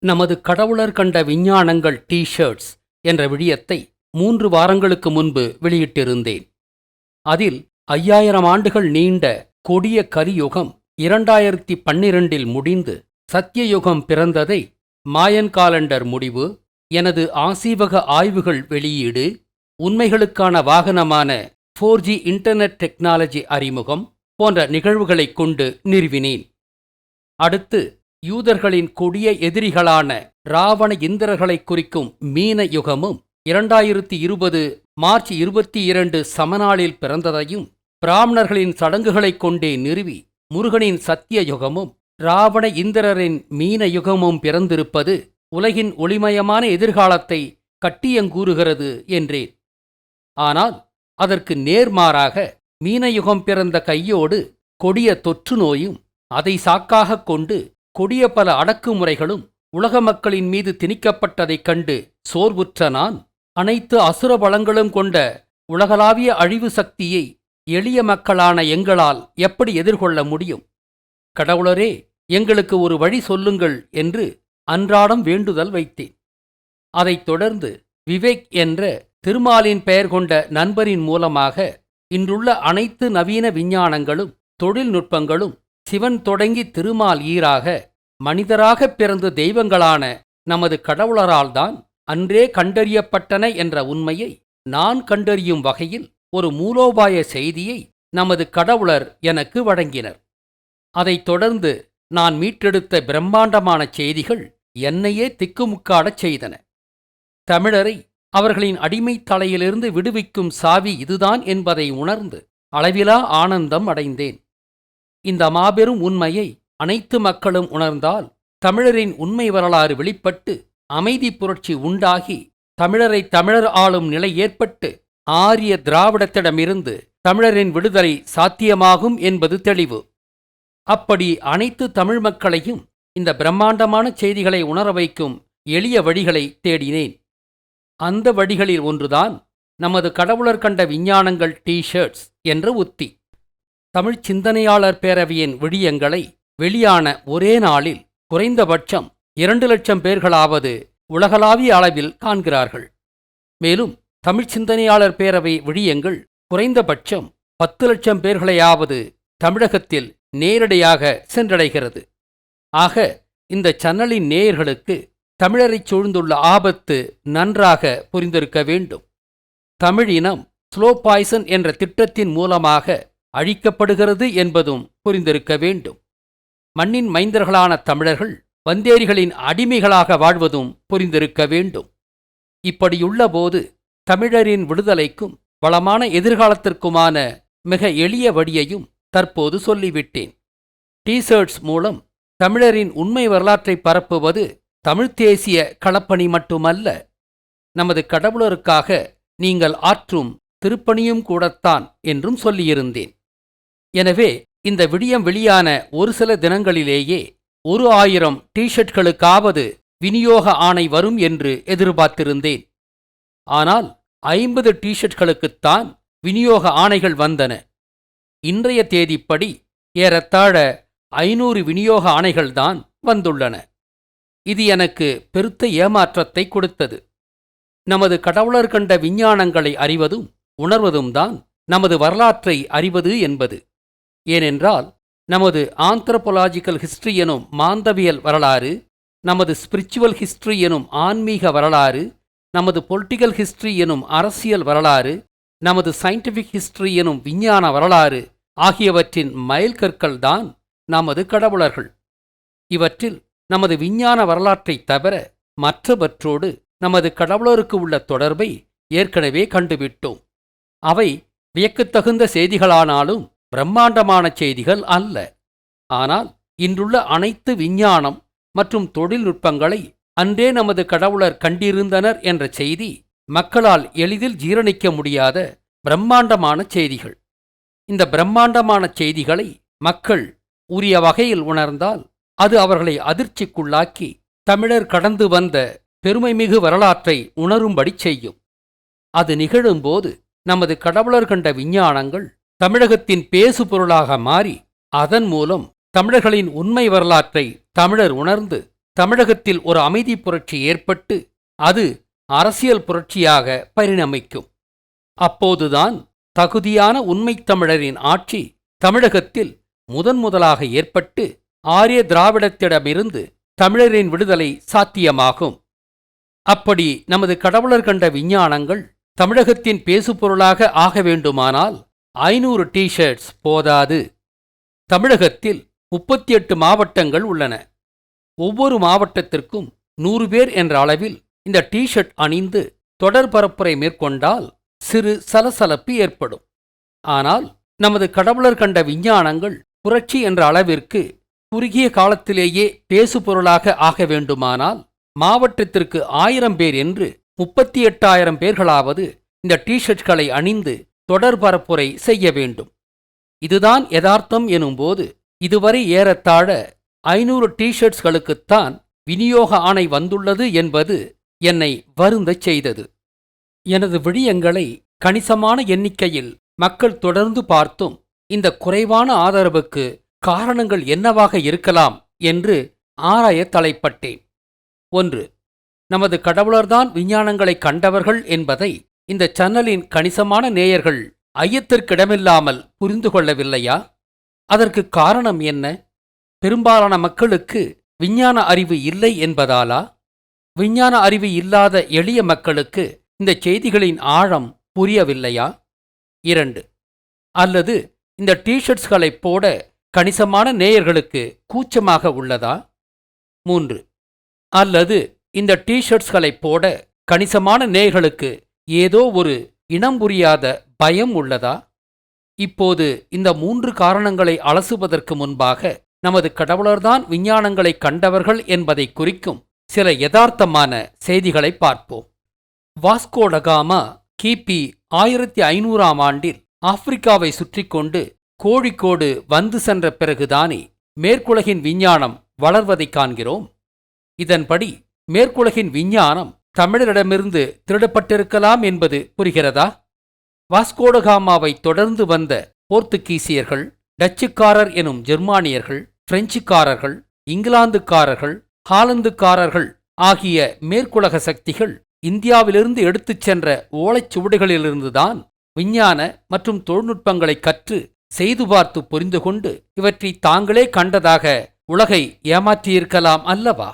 நமது கடவுளர் கண்ட விஞ்ஞானங்கள் T shirts என்ற விழியத்தை மூன்று வாரங்களுக்கு முன்பு வெளியிட்டிருந்தேன். அதில் ஐயாயிரம் ஆண்டுகள் நீண்ட கொடிய கலியுகம் இரண்டாயிரத்தி பன்னிரண்டில் முடிந்து சத்தியயுகம் பிறந்ததை மாயன் காலண்டர் முடிவு எனது ஆசீவக ஆய்வுகள் வெளியீடு உண்மைகளுக்கான வாகனமான ஃபோர் ஜி இன்டர்நெட் டெக்னாலஜி அறிமுகம் போன்ற நிகழ்வுகளைக் கொண்டு நிறுவினேன். அடுத்து யூதர்களின் கொடிய எதிரிகளான ராவண இந்திரர்களைக் குறிக்கும் மீன யுகமும் இரண்டாயிரத்தி இருபது மார்ச் இருபத்தி இரண்டு சமநாளில் பிறந்ததையும் பிராமணர்களின் சடங்குகளைக் கொண்டே நிறுவி முருகனின் சத்திய யுகமும் ராவண இந்திரரின் மீன யுகமும் பிறந்திருப்பது உலகின் ஒளிமயமான எதிர்காலத்தை கட்டியங்கூறுகிறது என்றேன். ஆனால் அதற்கு நேர்மாறாக மீனயுகம் பிறந்த கையோடு கொடிய தொற்று நோயும் அதை சாக்காகக் கொண்டு கொடிய பல அடக்குமுறைகளும் உலக மக்களின் மீது திணிக்கப்பட்டதைக் கண்டு சோர்வுற்ற நான் அனைத்து அசுர பலங்களும் கொண்ட உலகளாவிய அழிவு சக்தியை எளிய மக்களான எங்களால் எப்படி எதிர்கொள்ள முடியும்? கடவுளரே எங்களுக்கு ஒரு வழி சொல்லுங்கள் என்று அன்றாடம் வேண்டுதல் வைத்தேன். அதைத் தொடர்ந்து விவேக் என்ற திருமாலின் பெயர் கொண்ட நண்பரின் மூலமாக இன்றுள்ள அனைத்து நவீன விஞ்ஞானங்களும் தொழில்நுட்பங்களும் சிவன் தொடங்கி திருமால் ஈராக மனிதராகப் பிறந்த தெய்வங்களான நமது கடவுளரால்தான் அன்றே கண்டறியப்பட்டன என்ற உண்மையை நான் கண்டறியும் வகையில் ஒரு மூலோபாய செய்தியை நமது கடவுளர் எனக்கு வழங்கினர். அதைத் தொடர்ந்து நான் மீட்டெடுத்த பிரம்மாண்டமான செய்திகள் என்னையே திக்குமுக்காடச் செய்தன. தமிழரை அவர்களின் அடிமைத் தலையிலிருந்து விடுவிக்கும் சாவி இதுதான் என்பதை உணர்ந்து அளவிலா ஆனந்தம் அடைந்தேன். இந்த மாபெரும் உண்மையை அனைத்து மக்களும் உணர்ந்தால் தமிழரின் உண்மை வரலாறு வெளிப்பட்டு அமைதி புரட்சி உண்டாகி தமிழரை தமிழர் ஆளும் நிலை ஏற்பட்டு ஆரிய திராவிடத்திடமிருந்து தமிழரின் விடுதலை சாத்தியமாகும் என்பது தெளிவு. அப்படி அனைத்து தமிழ் மக்களையும் இந்த பிரம்மாண்டமான செய்திகளை உணர வைக்கும் எளிய வழிகளை தேடினேன். அந்த வழிகளில் ஒன்றுதான் நமது கடவுளர் கண்ட விஞ்ஞானங்கள் டி ஷர்ட்ஸ் என்ற உத்தி. தமிழ்ச் சிந்தனையாளர் பேரவையின் விழியங்களை வெளியான ஒரே நாளில் குறைந்தபட்சம் இரண்டு லட்சம் பேர்களாவது உலகளாவிய அளவில் காண்கிறார்கள். மேலும் தமிழ் சிந்தனையாளர் பேரவை விழியங்கள் குறைந்தபட்சம் பத்து லட்சம் பேர்களையாவது தமிழகத்தில் நேரடியாக சென்றடைகிறது. ஆக இந்த சன்னலின் நேயர்களுக்கு தமிழரைச் சூழ்ந்துள்ள ஆபத்து நன்றாக புரிந்திருக்க வேண்டும். தமிழினம் ஸ்லோ பாய்சன் என்ற திட்டத்தின் மூலமாக அழிக்கப்படுகிறது என்பதும் புரிந்திருக்க வேண்டும். மண்ணின் மைந்தர்களான தமிழர்கள் வந்தேரிகளின் அடிமைகளாக வாழ்வதும் புரிந்திருக்க வேண்டும். இப்படியுள்ளபோது தமிழரின் விடுதலைக்கும் வளமான எதிர்காலத்திற்குமான மிக எளிய வழியையும் தற்போது சொல்லிவிட்டேன். டீசர்ட்ஸ் மூலம் தமிழரின் உண்மை வரலாற்றை பரப்புவது தமிழ்த் தேசிய களப்பணி மட்டுமல்ல நமது கடவுளருக்காக நீங்கள் ஆற்றும் திருப்பணியும் கூடத்தான் என்றும் சொல்லியிருந்தேன். எனவே இந்த விடியம் வெளியான ஒரு சில தினங்களிலேயே ஒரு ஆயிரம் டீஷர்ட்களுக்காவது விநியோக ஆணை வரும் என்று எதிர்பார்த்திருந்தேன். ஆனால் ஐம்பது டிஷர்ட்களுக்குத்தான் விநியோக ஆணைகள் வந்தன. இன்றைய தேதிப்படி ஏறத்தாழ ஐநூறு விநியோக ஆணைகள்தான் வந்துள்ளன. இது எனக்கு பெருத்த ஏமாற்றத்தை கொடுத்தது. நமது கடவுளர் கண்ட விஞ்ஞானங்களை அறிவதும் உணர்வதும் தான் நமது வரலாற்றை அறிவது என்பது. ஏனென்றால் நமது ஆந்த்ரபொலாஜிக்கல் ஹிஸ்டரி எனும் மாந்தவியல் வரலாறு நமது ஸ்பிரிச்சுவல் ஹிஸ்டரி எனும் ஆன்மீக வரலாறு நமது பொலிட்டிக்கல் ஹிஸ்டரி எனும் அரசியல் வரலாறு நமது சயின்டிஃபிக் ஹிஸ்டரி எனும் விஞ்ஞான வரலாறு ஆகியவற்றின் மைல்கற்கள் தான் நமது கடவுளர்கள். இவற்றில் நமது விஞ்ஞான வரலாற்றைத் தவிர மற்றவற்றோடு நமது கடவுளருக்கு உள்ள தொடர்பை ஏற்கனவே கண்டுவிட்டோம். அவை வியக்கத்தகுந்த செய்திகளானாலும் பிரம்மாண்டமான செய்திகள் அல்ல. ஆனால் இன்றுள்ள அனைத்து விஞ்ஞானம் மற்றும் தொழில்நுட்பங்களை அன்றே நமது கடவுளர் கண்டிருந்தனர் என்ற செய்தி மக்களால் எளிதில் ஜீரணிக்க முடியாத பிரம்மாண்டமான செய்திகள். இந்த பிரம்மாண்டமான செய்திகளை மக்கள் உரிய வகையில் உணர்ந்தால் அது அவர்களை அதிர்ச்சிக்குள்ளாக்கி தமிழர் கடந்து வந்த பெருமைமிகு வரலாற்றை உணரும்படி செய்யும். அது நிகழும்போது நமது கடவுளர் கண்ட விஞ்ஞானங்கள் தமிழகத்தின் பேசு பொருளாக மாறி அதன் மூலம் தமிழர்களின் உண்மை வரலாற்றை தமிழர் உணர்ந்து தமிழகத்தில் ஒரு அமைதி புரட்சி ஏற்பட்டு அது அரசியல் புரட்சியாக பரிணமிக்கும். அப்போதுதான் தகுதியான உண்மைத் தமிழரின் ஆட்சி தமிழகத்தில் முதன் முதலாக ஏற்பட்டு ஆரிய திராவிடத்திடமிருந்து தமிழரின் விடுதலை சாத்தியமாகும். அப்படி நமது கடவுளர் கண்ட விஞ்ஞானங்கள் தமிழகத்தின் பேசுபொருளாக ஆக வேண்டுமானால் ஐநூறு டி-ஷர்ட்ஸ் போதாது. தமிழகத்தில் முப்பத்தி எட்டு மாவட்டங்கள் உள்ளன. ஒவ்வொரு மாவட்டத்திற்கும் நூறு பேர் என்ற அளவில் இந்த டிஷர்ட் அணிந்து தொடர் பரப்புரை மேற்கொண்டால் சிறு சலசலப்பு ஏற்படும். ஆனால் நமது கடவுளர் கண்ட விஞ்ஞானங்கள் புரட்சி என்ற அளவிற்கு குறுகிய காலத்திலேயே பேசுபொருளாக ஆக வேண்டுமானால் மாவட்டத்திற்கு ஆயிரம் பேர் என்று முப்பத்தி எட்டாயிரம் பேர்களாவது இந்த டி-ஷர்ட்களை அணிந்து தொடர் பரப்புரை செய்ய வேண்டும். இதுதான் யதார்த்தம் எனும்போது இதுவரை ஏறத்தாழ ஐநூறு டிஷர்ட்ஸ்களுக்குத்தான் விநியோக ஆணை வந்துள்ளது என்பது என்னை வருந்தச் செய்தது. எனது விழியங்களை கணிசமான எண்ணிக்கையில் மக்கள் தொடர்ந்து பார்த்தும் இந்த குறைவான ஆதரவுக்கு காரணங்கள் என்னவாக இருக்கலாம் என்று ஆராய தலைப்பட்டேன். ஒன்று நமது கடவுளர்தான் விஞ்ஞானங்களை கண்டவர்கள் என்பதை இந்த சன்னலின் கணிசமான நேயர்கள் ஐயத்திற்கிடமில்லாமல் புரிந்து கொள்ளவில்லையா? அதற்கு காரணம் என்ன? பெரும்பாலான மக்களுக்கு விஞ்ஞான அறிவு இல்லை என்பதாலா? விஞ்ஞான அறிவு இல்லாத எளிய மக்களுக்கு இந்த செய்திகளின் ஆழம் புரியவில்லையா? இரண்டு. அல்லது இந்த டிஷர்ட்ஸ்களை போட கணிசமான நேயர்களுக்கு கூச்சமாக உள்ளதா? மூன்று. அல்லது இந்த டிஷர்ட்ஸ்களை போட கணிசமான நேயர்களுக்கு ஏதோ ஒரு இனம் புரியாத பயம் உள்ளதா? இப்போது இந்த மூன்று காரணங்களை அலசுவதற்கு முன்பாக நமது கடவுளர்தான் விஞ்ஞானங்களை கண்டவர்கள் என்பதை குறிக்கும் சில யதார்த்தமான செய்திகளை பார்ப்போம். வாஸ்கோடகாமா கிபி ஆயிரத்தி ஐநூறாம் ஆண்டில் ஆப்பிரிக்காவை சுற்றி கொண்டு கோழிக்கோடு வந்து சென்ற பிறகுதானே மேற்குலகின் விஞ்ஞானம் வளர்வதைக் காண்கிறோம். இதன்படி மேற்குலகின் விஞ்ஞானம் தமிழரிடமிருந்து திருடப்பட்டிருக்கலாம் என்பது புரிகிறதா? வாஸ்கோடகாமாவை தொடர்ந்து வந்த போர்த்துகீசியர்கள் டச்சுக்காரர் எனும் ஜெர்மானியர்கள் பிரெஞ்சுக்காரர்கள் இங்கிலாந்துக்காரர்கள் ஹாலந்துக்காரர்கள் ஆகிய மேற்குலக சக்திகள் இந்தியாவிலிருந்து எடுத்துச் சென்ற ஓலைச்சுவடுகளிலிருந்துதான் விஞ்ஞான மற்றும் தொழில்நுட்பங்களை கற்று செய்து பார்த்து புரிந்து கொண்டு இவற்றை தாங்களே கண்டதாக உலகை ஏமாற்றியிருக்கலாம் அல்லவா?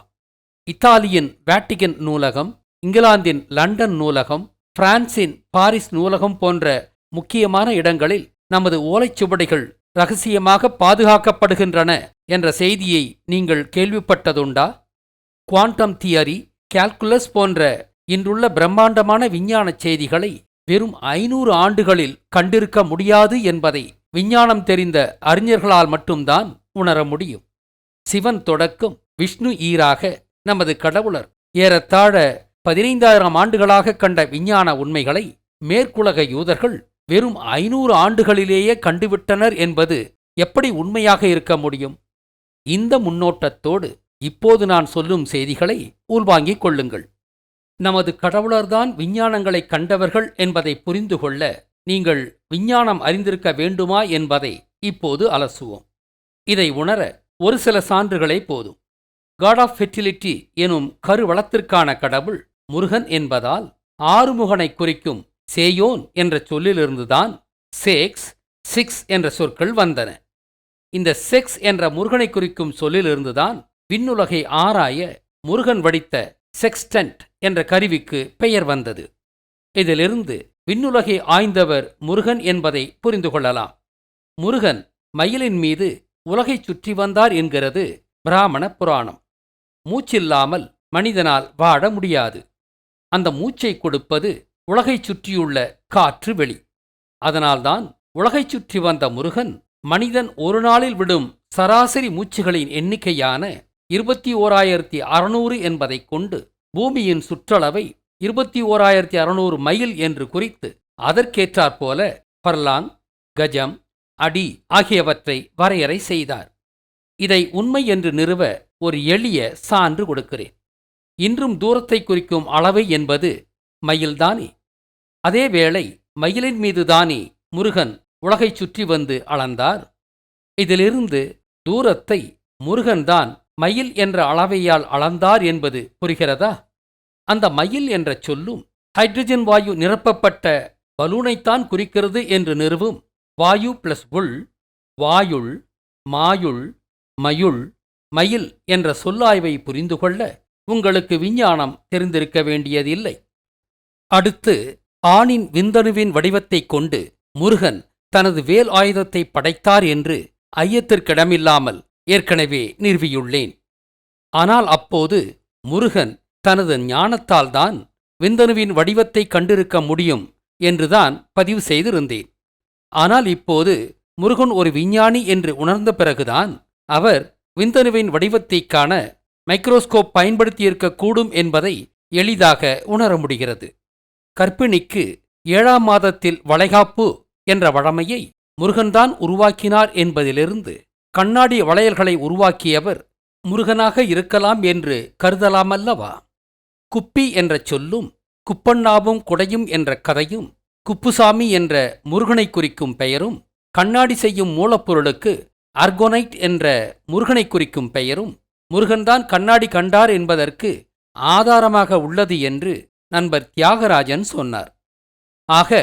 இத்தாலியின் வேட்டிகன் நூலகம் இங்கிலாந்தின் லண்டன் நூலகம் பிரான்சின் பாரிஸ் நூலகம் போன்ற முக்கியமான இடங்களில் நமது ஓலைச்சுவடிகள் ரகசியமாக பாதுகாக்கப்படுகின்றன என்ற செய்தியை நீங்கள் கேள்விப்பட்டதுண்டா? குவாண்டம் தியரி கால்குலஸ் போன்ற இன்றுள்ள பிரம்மாண்டமான விஞ்ஞான செய்திகளை வெறும் ஐநூறு ஆண்டுகளில் கண்டிருக்க முடியாது என்பதை விஞ்ஞானம் தெரிந்த அறிஞர்களால் மட்டும்தான் உணர முடியும். சிவன் தொடக்கம் விஷ்ணு ஈராக நமது கடவுளர் ஏறத்தாழ பதினைந்தாயிரம் ஆண்டுகளாக கண்ட விஞ்ஞான உண்மைகளை மேற்குலக யூதர்கள் வெறும் ஐநூறு ஆண்டுகளிலேயே கண்டுவிட்டனர் என்பது எப்படி உண்மையாக இருக்க முடியும்? இந்த முன்னோட்டத்தோடு இப்போது நான் சொல்லும் செய்திகளை உள்வாங்கிக் கொள்ளுங்கள். நமது கடவுளர்தான் விஞ்ஞானங்களை கண்டவர்கள் என்பதை புரிந்து கொள்ள நீங்கள் விஞ்ஞானம் அறிந்திருக்க வேண்டுமா என்பதை இப்போது அலசுவோம். இதை உணர ஒரு சில சான்றுகளே போதும். காட் ஆஃப் ஃபெர்டிலிட்டி எனும் கருவளத்திற்கான கடவுள் முருகன் என்பதால் ஆறுமுகனை குறிக்கும் சேயோன் என்ற சொல்லிலிருந்துதான் சேக்ஸ் சிக்ஸ் என்ற சொற்கள் வந்தன. இந்த செக்ஸ் என்ற முருகனை குறிக்கும் சொல்லிலிருந்துதான் விண்ணுலகை ஆராய முருகன் வடித்த செக்ஸ்டன்ட் என்ற கருவிக்கு பெயர் வந்தது. இதிலிருந்து விண்ணுலகை ஆய்ந்தவர் முருகன் என்பதை புரிந்து கொள்ளலாம். முருகன் மயிலின் மீது உலகைச் சுற்றி வந்தார் என்கிறது பிராமண புராணம். மூச்சில்லாமல் மனிதனால் வாழ முடியாது. அந்த மூச்சை கொடுப்பது உலகைச் சுற்றியுள்ள காற்று வெளி. அதனால்தான் உலகைச் சுற்றி வந்த முருகன் மனிதன் ஒரு நாளில் விடும் சராசரி மூச்சுகளின் எண்ணிக்கையான இருபத்தி ஓராயிரத்தி அறுநூறு என்பதைக் கொண்டு பூமியின் சுற்றளவை இருபத்தி ஓராயிரத்தி அறுநூறு மைல் என்று குறித்து அதற்கேற்றாற்போல பர்லாங் கஜம் அடி ஆகியவற்றை வரையறை செய்தார். இதை உண்மை என்று நிறுவ ஒரு எளிய சான்று கொடுக்கிறேன். இன்றும் தூரத்தை குறிக்கும் அளவை என்பது மயில்தானே? அதேவேளை மயிலின் மீதுதானே முருகன் உலகைச் சுற்றி வந்து அளந்தார்? இதிலிருந்து தூரத்தை முருகன்தான் மயில் என்ற அளவையால் அளந்தார் என்பது புரிகிறதா? அந்த மயில் என்ற சொல்லும் ஹைட்ரஜன் வாயு நிரப்பப்பட்ட பலூனைத்தான் குறிக்கிறது என்று நிறுவும் வாயு பிளஸ் உள் வாயுள் மாயுள் மயுள் மயில் என்ற சொல்லாய்வை புரிந்து கொள்ள உங்களுக்கு விஞ்ஞானம் தெரிந்திருக்க வேண்டியதில்லை. அடுத்து ஆணின் விந்தணுவின் வடிவத்தைக் கொண்டு முருகன் தனது வேல் ஆயுதத்தை படைத்தார் என்று ஐயத்திற்கிடமில்லாமல் ஏற்கனவே நிறுவியுள்ளேன். ஆனால் அப்போது முருகன் தனது ஞானத்தால்தான் விந்தணுவின் வடிவத்தை கண்டிருக்க முடியும் என்றுதான் பதிவு செய்திருந்தேன். ஆனால் இப்போது முருகன் ஒரு விஞ்ஞானி என்று உணர்ந்த பிறகுதான் அவர் விந்தணுவின் வடிவத்தைக் காண மைக்ரோஸ்கோப் பயன்படுத்தியிருக்கக்கூடும் என்பதை எளிதாக உணர முடிகிறது. கர்ப்பிணிக்கு ஏழாம் மாதத்தில் வளைகாப்பு என்ற வழமையை முருகன்தான் உருவாக்கினார் என்பதிலிருந்து கண்ணாடி வளையல்களை உருவாக்கியவர் முருகனாக இருக்கலாம் என்று கருதலாமல்லவா? குப்பி என்ற சொல்லும் குப்பண்ணாவும் குடையும் என்ற கதையும் குப்புசாமி என்ற முருகனை குறிக்கும் பெயரும் கண்ணாடி செய்யும் மூலப்பொருளுக்கு அர்கோனைட் என்ற முருகனை குறிக்கும் பெயரும் முருகன்தான் கண்ணாடி கண்டார் என்பதற்கு ஆதாரமாக உள்ளது என்று நண்பர் தியாகராஜன் சொன்னார். ஆக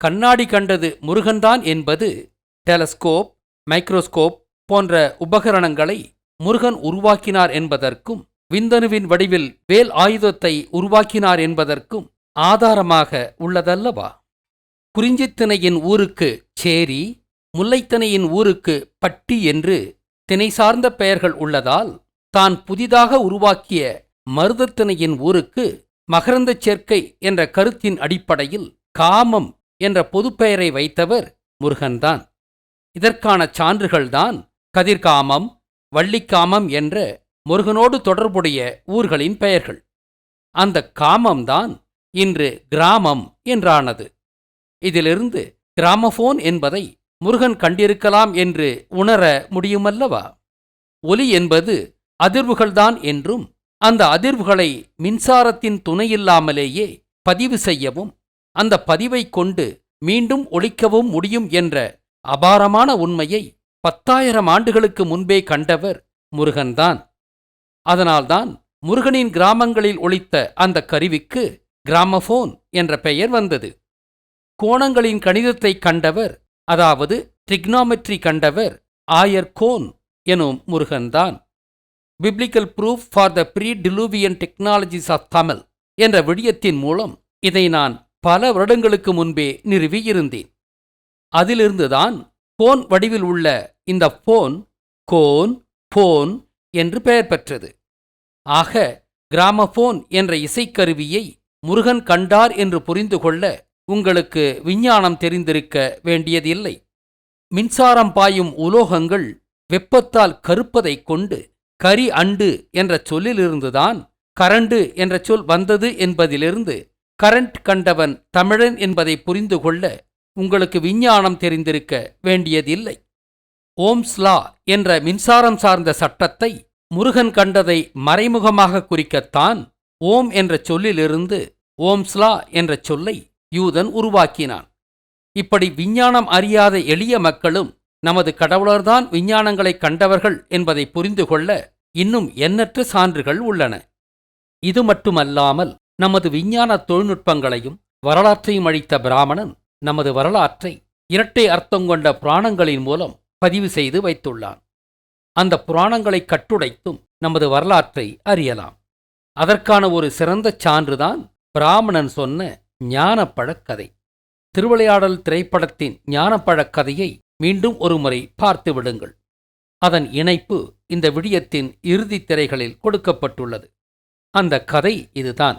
கண்ணாடி கண்டது முருகன்தான் என்பது டெலஸ்கோப் மைக்ரோஸ்கோப் போன்ற உபகரணங்களை முருகன் உருவாக்கினார் என்பதற்கும் விந்தணுவின் வடிவில் வேல் ஆயுதத்தை உருவாக்கினார் என்பதற்கும் ஆதாரமாக உள்ளதல்லவா? குறிஞ்சித்திணையின் ஊருக்கு சேரி முல்லைத்திணையின் ஊருக்கு பட்டி என்று திணை சார்ந்த பெயர்கள் உள்ளதால் தான் புதிதாக உருவாக்கிய மருதத்திணையின் ஊருக்கு மகரந்தச் சேர்க்கை என்ற கருத்தின் அடிப்படையில் காமம் என்ற பொதுப்பெயரை வைத்தவர் முருகன்தான். இதற்கான சான்றுகள்தான் கதிர்காமம் வள்ளிக்காமம் என்ற முருகனோடு தொடர்புடைய ஊர்களின் பெயர்கள். அந்த காமம்தான் இன்று கிராமம் என்றானது. இதிலிருந்து கிராமபோன் என்பதை முருகன் கண்டிருக்கலாம் என்று உணர முடியுமல்லவா? ஒலி என்பது அதிர்வுகள்தான் என்றும் அந்த அதிர்வுகளை மின்சாரத்தின் துணையில்லாமலேயே பதிவு செய்யவும் அந்த பதிவைக் கொண்டு மீண்டும் ஒழிக்கவும் முடியும் என்ற அபாரமான உண்மையை பத்தாயிரம் ஆண்டுகளுக்கு முன்பே கண்டவர் முருகன்தான். அதனால்தான் முருகனின் கிராமங்களில் ஒழித்த அந்த கருவிக்கு கிராமபோன் என்ற பெயர் வந்தது. கோணங்களின் கணிதத்தை கண்டவர் அதாவது ட்ரிக்னாமெட்ரி கண்டவர் ஆயர் கோன் எனும் முருகன்தான். Biblical proof for the pre diluvian technologies of Tamil என்ற விடயத்தின் மூலம் இதை நான் பல வருடங்களுக்கு முன்பே நிறுவியிருந்தேன். அதிலிருந்துதான் போன் வடிவில் உள்ள இந்த போன் கோன் போன் என்று பெயர் பெற்றது. ஆக கிராமபோன் என்ற இசைக்கருவியை முருகன் கண்டார் என்று புரிந்து கொள்ள உங்களுக்கு விஞ்ஞானம் தெரிந்திருக்க வேண்டியதில்லை. மின்சாரம் பாயும் உலோகங்கள் வெப்பத்தால் கருப்பதைக் கொண்டு கரி அண்டு என்ற சொல்லிலிருந்துதான் கரண்டு என்ற சொல் வந்தது என்பதிலிருந்து கரண்ட் கண்டவன் தமிழன் என்பதை புரிந்து கொள்ள உங்களுக்கு விஞ்ஞானம் தெரிந்திருக்க வேண்டியதில்லை. ஓம்ஸ்லா என்ற மின்சாரம் சார்ந்த சட்டத்தை முருகன் கண்டதை மறைமுகமாக குறிக்கத்தான் ஓம் என்ற சொல்லிலிருந்து ஓம்ஸ்லா என்ற சொல்லை யூதன் உருவாக்கினான். இப்படி விஞ்ஞானம் அறியாத எளிய மக்களும் நமது கடவுளர்தான் விஞ்ஞானங்களை கண்டவர்கள் என்பதை புரிந்து கொள்ள இன்னும் எண்ணற்ற சான்றுகள் உள்ளன. இது மட்டுமல்லாமல் நமது விஞ்ஞான தொழில்நுட்பங்களையும் வரலாற்றையும் அளித்த பிராமணன் நமது வரலாற்றை இரட்டை அர்த்தம் கொண்ட புராணங்களின் மூலம் பதிவு செய்து வைத்துள்ளான். அந்த புராணங்களை கட்டுடைத்தும் நமது வரலாற்றை அறியலாம். அதற்கான ஒரு சிறந்த சான்றுதான் பிராமணன் சொன்ன ஞானப்பழக் கதை. திருவிளையாடல் திரைப்படத்தின் ஞானப்பழக் கதையை மீண்டும் ஒருமுறை பார்த்து விடுங்கள். அதன் இணைப்பு இந்த விடியத்தின் இறுதித் திரைகளில் கொடுக்கப்பட்டுள்ளது. அந்த கதை இதுதான்.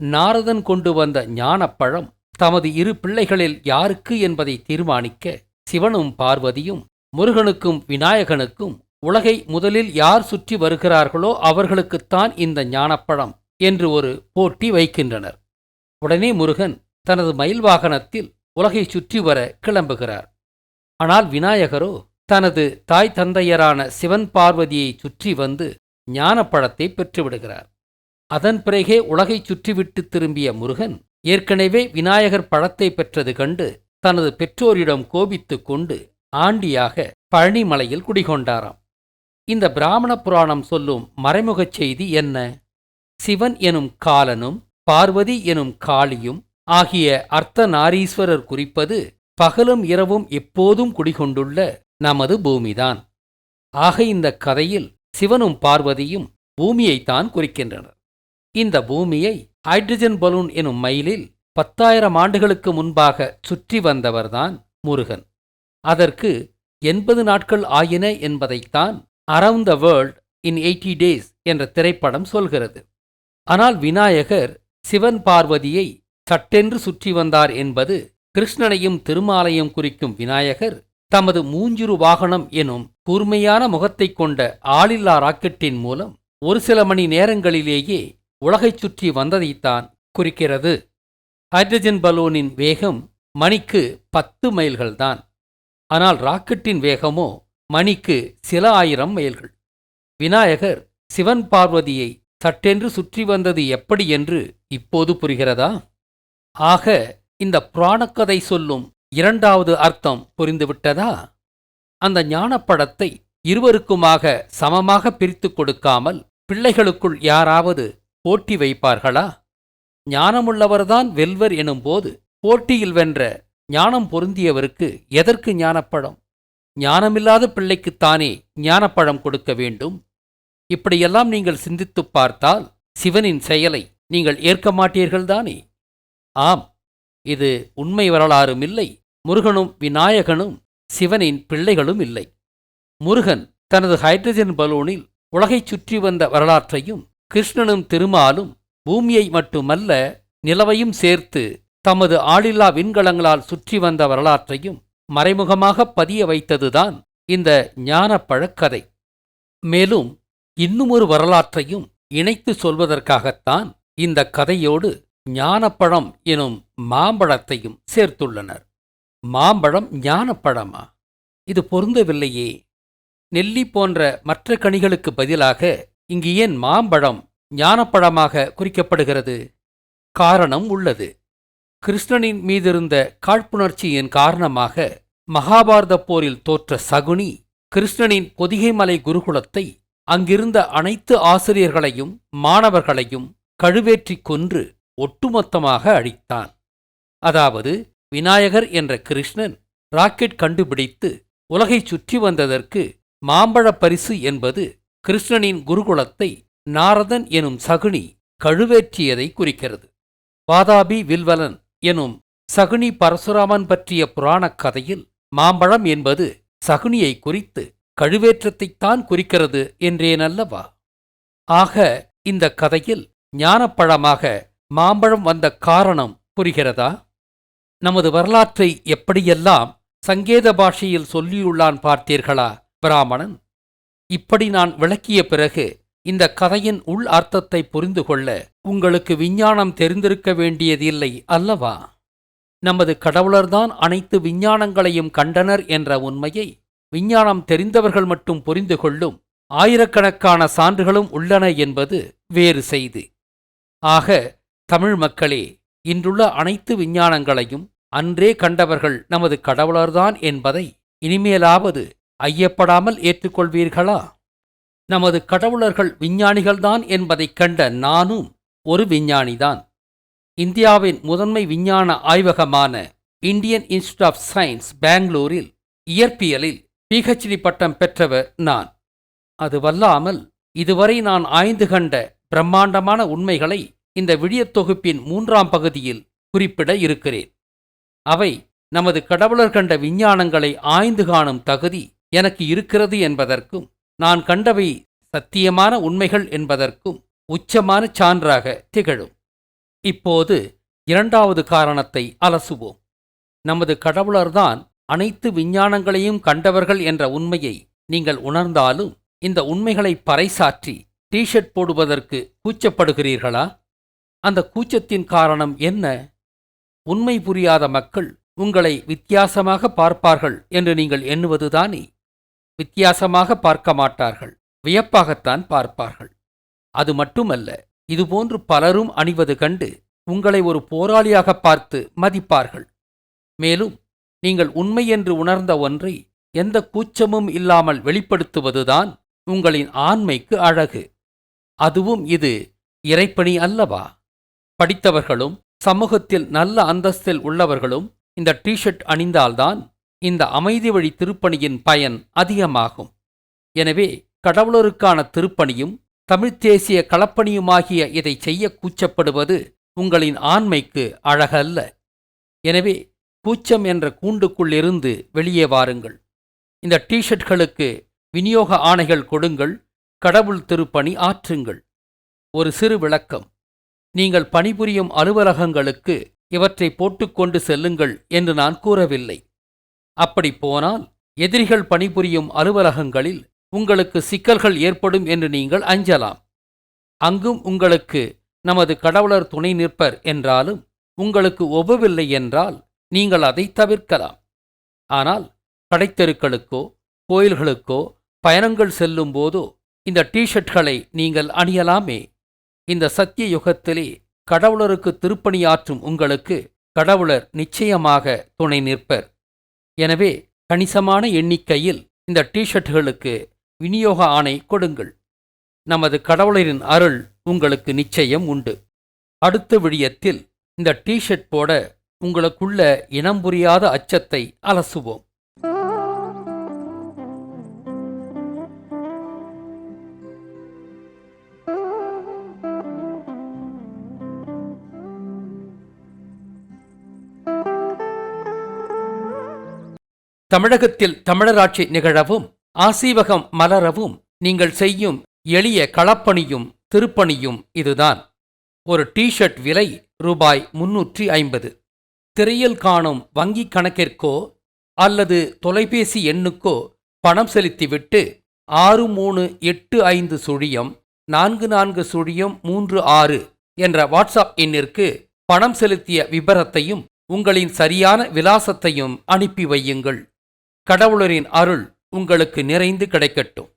நாரதன் கொண்டு வந்த ஞானப்பழம் தமது இரு பிள்ளைகளில் யாருக்கு என்பதை தீர்மானிக்க சிவனும் பார்வதியும் முருகனுக்கும் விநாயகனுக்கும் உலகை முதலில் யார் சுற்றி வருகிறார்களோ அவர்களுக்குத்தான் இந்த ஞானப்பழம் என்று ஒரு போட்டி வைக்கின்றனர். உடனே முருகன் தனது மயில் வாகனத்தில் உலகை சுற்றி வர கிளம்புகிறார். ஆனால் விநாயகரோ தனது தாய் தந்தையரான சிவன் பார்வதியை சுற்றி வந்து ஞானப்பழத்தை பெற்றுவிடுகிறார். அதன் பிறகே உலகைச் சுற்றிவிட்டு திரும்பிய முருகன் ஏற்கனவே விநாயகர் பழத்தை பெற்றது கண்டு தனது பெற்றோரிடம் கோபித்து கொண்டு ஆண்டியாக பழனிமலையில் குடிகொண்டாராம். இந்த பிராமண புராணம் சொல்லும் மறைமுகச் செய்தி என்ன? சிவன் எனும் காலனும் பார்வதி எனும் காளியும் ஆகிய அர்த்த நாரீஸ்வரர் குறிப்பது பகலும் இரவும் எப்போதும் குடிகொண்டுள்ள நமது பூமிதான். ஆக இந்த கதையில் சிவனும் பார்வதியும் பூமியைத்தான் குறிக்கின்றனர். இந்த பூமியை ஹைட்ரஜன் பலூன் எனும் மயிலில் பத்தாயிரம் ஆண்டுகளுக்கு முன்பாக சுற்றி வந்தவர்தான் முருகன். அதற்கு எண்பது நாட்கள் ஆயின என்பதைத்தான் around the world in eighty days என்ற திரைப்படம் சொல்கிறது. ஆனால் விநாயகர் சிவன் பார்வதியை சட்டென்று சுற்றி வந்தார் என்பது கிருஷ்ணனையும் திருமாலையும் குறிக்கும் விநாயகர் தமது மூஞ்சுரு வாகனம் எனும் கூர்மையான முகத்தைக் கொண்ட ஆளில்லா ராக்கெட்டின் மூலம் ஒரு சில மணி நேரங்களிலேயே உலகைச் சுற்றி வந்ததைத்தான் குறிக்கிறது. ஹைட்ரஜன் பலூனின் வேகம் மணிக்கு பத்து மைல்கள்தான். ஆனால் ராக்கெட்டின் வேகமோ மணிக்கு சில ஆயிரம் மைல்கள். விநாயகர் சிவன் பார்வதியை சட்டென்று சுற்றி வந்தது எப்படி என்று இப்போது புரிகிறதா? ஆக இந்த புராணக்கதை சொல்லும் இரண்டாவது அர்த்தம் புரிந்துவிட்டதா? அந்த ஞானப்படத்தை இருவருக்குமாக சமமாக பிரித்துக் கொடுக்காமல் பிள்ளைகளுக்குள் யாராவது போட்டி வைப்பார்களா? ஞானமுள்ளவர்தான் வெல்வர் எனும்போது போட்டியில் வென்ற ஞானம் பொருந்தியவருக்கு எதற்கு ஞானப்படம்? ஞானமில்லாத பிள்ளைக்குத்தானே ஞானப்பழம் கொடுக்க வேண்டும்? இப்படியெல்லாம் நீங்கள் சிந்தித்துப் பார்த்தால் சிவனின் செயலை நீங்கள் ஏற்க மாட்டீர்கள்தானே? ஆம் இது உண்மை வரலாறும் இல்லை முருகனும் விநாயகனும் சிவனின் பிள்ளைகளும் இல்லை. முருகன் தனது ஹைட்ரஜன் பலூனில் உலகைச் சுற்றி வந்த வரலாற்றையும் கிருஷ்ணனும் திருமாலும் பூமியை மட்டுமல்ல நிலவையும் சேர்த்து தமது ஆளில்லா விண்கலங்களால் சுற்றி வந்த வரலாற்றையும் மறைமுகமாக பதிய வைத்ததுதான் இந்த ஞானப்பழக் கதை மேலும் இன்னுமொரு வரலாற்றையும் இணைத்து சொல்வதற்காகத்தான் இந்த கதையோடு ஞானப்பழம் எனும் மாம்பழத்தையும் சேர்த்துள்ளனர். மாம்பழம் ஞானப்பழமா? இது பொருந்தவில்லையே. நெல்லி போன்ற மற்ற கனிகளுக்கு பதிலாக இங்கு ஏன் மாம்பழம் ஞானப்பழமாக குறிக்கப்படுகிறது? காரணம் உள்ளது. கிருஷ்ணனின் மீதிருந்த காழ்ப்புணர்ச்சியின் காரணமாக மகாபாரத போரில் தோற்ற சகுனி கிருஷ்ணனின் பொதிகைமலை குருகுலத்தை அங்கிருந்த அனைத்து ஆசிரியர்களையும் மாணவர்களையும் கழுவேற்றிக் கொன்று ஒட்டுமொத்தமாக அழித்தான். அதாவது விநாயகர் என்ற கிருஷ்ணன் ராக்கெட் கண்டுபிடித்து உலகைச் சுற்றி வந்ததற்கு மாம்பழ பரிசு என்பது கிருஷ்ணனின் குருகுலத்தை நாரதன் எனும் சகுனி கழுவேற்றியதை குறிக்கிறது. வாதாபி வில்வலன் எனும் சகுனி பரசுராமன் பற்றிய புராணக் கதையில் மாம்பழம் என்பது சகுனியை குறித்து கழுவேற்றத்தைத்தான் குறிக்கிறது என்றேனல்லவா? ஆக இந்த கதையில் ஞானப்பழமாக மாம்பழம் வந்த காரணம் புரிகிறதா? நமது வரலாற்றை எப்படியெல்லாம் சங்கேத பாஷையில் சொல்லியுள்ளான் பார்த்தீர்களா பிராமணன்? இப்படி நான் விளக்கிய பிறகு இந்த கதையின் உள் அர்த்தத்தை புரிந்து கொள்ள உங்களுக்கு விஞ்ஞானம் தெரிந்திருக்க வேண்டியதில்லை அல்லவா? நமது கடவுளர்தான் அனைத்து விஞ்ஞானங்களையும் கண்டனர் என்ற உண்மையை விஞ்ஞானம் தெரிந்தவர்கள் மட்டும் புரிந்து கொள்ளும் ஆயிரக்கணக்கான சான்றுகளும் உள்ளன என்பது வேறு செய்தி. ஆக தமிழ் மக்களே இன்றுள்ள அனைத்து விஞ்ஞானங்களையும் அன்றே கண்டவர்கள் நமது கடவுளர்தான் என்பதை இனிமேலாவது ஐயப்படாமல் ஏற்றுக்கொள்வீர்களா? நமது கடவுளர்கள் விஞ்ஞானிகள்தான் என்பதைக் கண்ட நானும் ஒரு விஞ்ஞானிதான். இந்தியாவின் முதன்மை விஞ்ஞான ஆய்வகமான இந்தியன் இன்ஸ்டியூட் ஆஃப் சயின்ஸ் பெங்களூரில் இயற்பியலில் பிஹெச்டி பட்டம் பெற்றவர் நான். அதுவல்லாமல் இதுவரை நான் ஆய்ந்து கண்ட பிரம்மாண்டமான உண்மைகளை இந்த விடியத் தொகுப்பின் மூன்றாம் பகுதியில் குறிப்பிட இருக்கிறேன். அவை நமது கடவுளர் கண்ட விஞ்ஞானங்களை ஆய்ந்து காணும் தகுதி எனக்கு இருக்கிறது என்பதற்கும் நான் கண்டவை சத்தியமான உண்மைகள் என்பதற்கும் உச்சமான சான்றாக திகழும். இப்போது இரண்டாவது காரணத்தை அலசுவோம். நமது கடவுளர்தான் அனைத்து விஞ்ஞானங்களையும் கண்டவர்கள் என்ற உண்மையை நீங்கள் உணர்ந்தாலும் இந்த உண்மைகளை பறைசாற்றி டீஷர்ட் போடுவதற்கு கூச்சப்படுகிறீர்களா? அந்த கூச்சத்தின் காரணம் என்ன? உண்மை புரியாத மக்கள் உங்களை வித்தியாசமாக பார்ப்பார்கள் என்று நீங்கள் எண்ணுவதுதானே? வித்தியாசமாக பார்க்க மாட்டார்கள் வியப்பாகத்தான் பார்ப்பார்கள். அது மட்டுமல்ல இதுபோன்று பலரும் அணிவது கண்டு உங்களை ஒரு போராளியாக பார்த்து மதிப்பார்கள். மேலும் நீங்கள் உண்மை என்று உணர்ந்த ஒன்றை எந்த கூச்சமும் இல்லாமல் வெளிப்படுத்துவதுதான் உங்களின் ஆண்மைக்கு அழகு. அதுவும் இது இறைப்பணி அல்லவா? படித்தவர்களும் சமூகத்தில் நல்ல அந்தஸ்தில் உள்ளவர்களும் இந்த டிஷர்ட் அணிந்தால்தான் இந்த அமைதி வழி திருப்பணியின் பயன் அதிகமாகும். எனவே கடவுளருக்கான திருப்பணியும் தமிழ்த் தேசிய களப்பணியுமாகிய இதை செய்ய கூச்சப்படுவது உங்களின் ஆண்மைக்கு அழகல்ல. எனவே கூச்சம் என்ற கூண்டுக்குள்ளிருந்து வெளியே வாருங்கள். இந்த டிஷர்ட்களுக்கு விநியோக ஆணைகள் கொடுங்கள் கடவுள் திருப்பணி ஆற்றுங்கள். ஒரு சிறு விளக்கம். நீங்கள் பணிபுரியும் அலுவலகங்களுக்கு இவற்றை போட்டுக்கொண்டு செல்லுங்கள் என்று நான் கூறவில்லை. அப்படி போனால் எதிரிகள் பணிபுரியும் அலுவலகங்களில் உங்களுக்கு சிக்கல்கள் ஏற்படும் என்று நீங்கள் அஞ்சலாம். அங்கும் உங்களுக்கு நமது கடவுளர் துணை நிற்பர் என்றாலும் உங்களுக்கு ஒவ்வவில்லை என்றால் நீங்கள் அதை தவிர்க்கலாம். ஆனால் கடைத்தெருக்களுக்கோ கோயில்களுக்கோ பயணங்கள் செல்லும் போதோ இந்த டிஷர்ட்களை நீங்கள் அணியலாமே. இந்த சத்திய யுகத்திலே கடவுளருக்கு திருப்பணியாற்றும் உங்களுக்கு கடவுளர் நிச்சயமாக துணை நிற்பர். எனவே கணிசமான எண்ணிக்கையில் இந்த டிஷர்ட்டுகளுக்கு விநியோக ஆணை கொடுங்கள். நமது கடவுளரின் அருள் உங்களுக்கு நிச்சயம் உண்டு. அடுத்த விடியத்தில் இந்த டிஷர்ட் போட உங்களுக்குள்ள இனம் புரியாத அச்சத்தை அலசுவோம். தமிழகத்தில் தமிழராட்சி நிகழவும் ஆசீவகம் மலரவும் நீங்கள் செய்யும் எளிய களப்பணியும் திருப்பணியும் இதுதான். ஒரு டிஷர்ட் விலை ரூபாய் முன்னூற்றி ஐம்பது. திரையில் காணும் வங்கிக் கணக்கிற்கோ அல்லது தொலைபேசி எண்ணுக்கோ பணம் செலுத்திவிட்டு ஆறு மூணு எட்டு ஐந்து சுழியம் நான்கு நான்கு சுழியம் மூன்று ஆறு என்ற வாட்ஸ்அப் எண்ணிற்கு பணம் செலுத்திய விபரத்தையும் உங்களின் சரியான விலாசத்தையும் அனுப்பி வையுங்கள். கடவுளரின் அருள் உங்களுக்கு நிறைந்து கிடைக்கட்டும்.